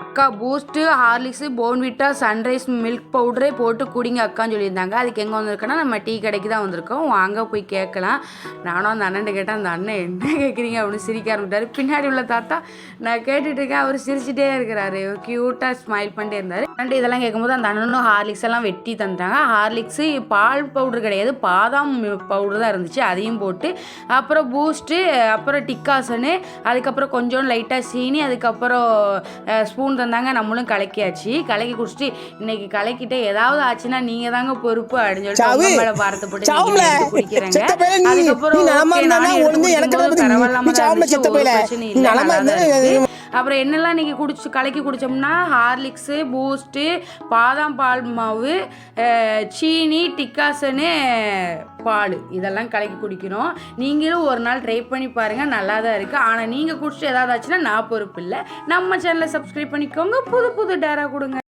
அக்கா Boost Horlicks Bournvita Sunrise milk பவுடரே போட்டு குடிங்க அக்கான்னு சொல்லியிருந்தாங்க. அதுக்கு எங்கே வந்திருக்கோன்னா நம்ம டீ கடைக்கு தான் வந்திருக்கோம். வாங்க போய் கேட்கலாம். நானும் அந்த அண்ணன் கேட்டேன் அந்த அண்ணன் என்ன கேட்குறீங்க அப்படின்னு சிரிக்க ஆரம்பிட்டார் பின்னாடி உள்ள தாத்தா நான் கேட்டுட்டு இருக்கேன். அவர் சிரிச்சிட்டே இருக்கிறாரு. க்யூட்டாக ஸ்மைல் பண்ணிட்டே இருந்தார். அண்ட் இதெல்லாம் கேட்கும்போது அந்த அண்ணனும் ஹார்லிக்ஸ் எல்லாம் வெட்டி தந்துட்டாங்க. ஹார்லிக்ஸு பால் பவுடர் கிடையாது பாதாம் பவுடர் தான் இருந்துச்சு. அதையும் போட்டு அப்புறம் பூஸ்ட்டு அப்புறம் டிக்காசனு அதுக்கப்புறம் கொஞ்சம் லைட்டாக சீனி அதுக்கப்புறம் ஸ்பூன் தந்தாங்க நம்மளும் கலக்கியாச்சு கலக்கி குடிச்சிட்டு இன்னைக்கு கலக்கிட்டு ஏதாவது ஆச்சுன்னா நீங்கள் தாங்க பொறுப்பு அப்படின்னு. சொல்லிட்டு மேல பாரத்தை போட்டு. நீங்க குடிக்கிறாங்க. அதுக்கப்புறம் பரவாயில்லாம அப்புறம் என்னெல்லாம் நீங்கள் குடிச்சு கலக்கி குடித்தோம்னா ஹார்லிக்ஸு பூஸ்ட்டு பாதாம் பால் மாவு சீனி டிக்காசனு பால். இதெல்லாம் கலக்கி குடிக்கணும் நீங்களும் ஒரு நாள் ட்ரை பண்ணி பாருங்கள் நல்லா தான் இருக்குது ஆனால் நீங்கள் குடிச்சிட்டு ஏதாவது ஆச்சுன்னா நான் பொறுப்பு இல்லை. நம்ம சேனலை சப்ஸ்கிரைப் பண்ணிக்கோங்க. புது புது டேரா கொடுங்க.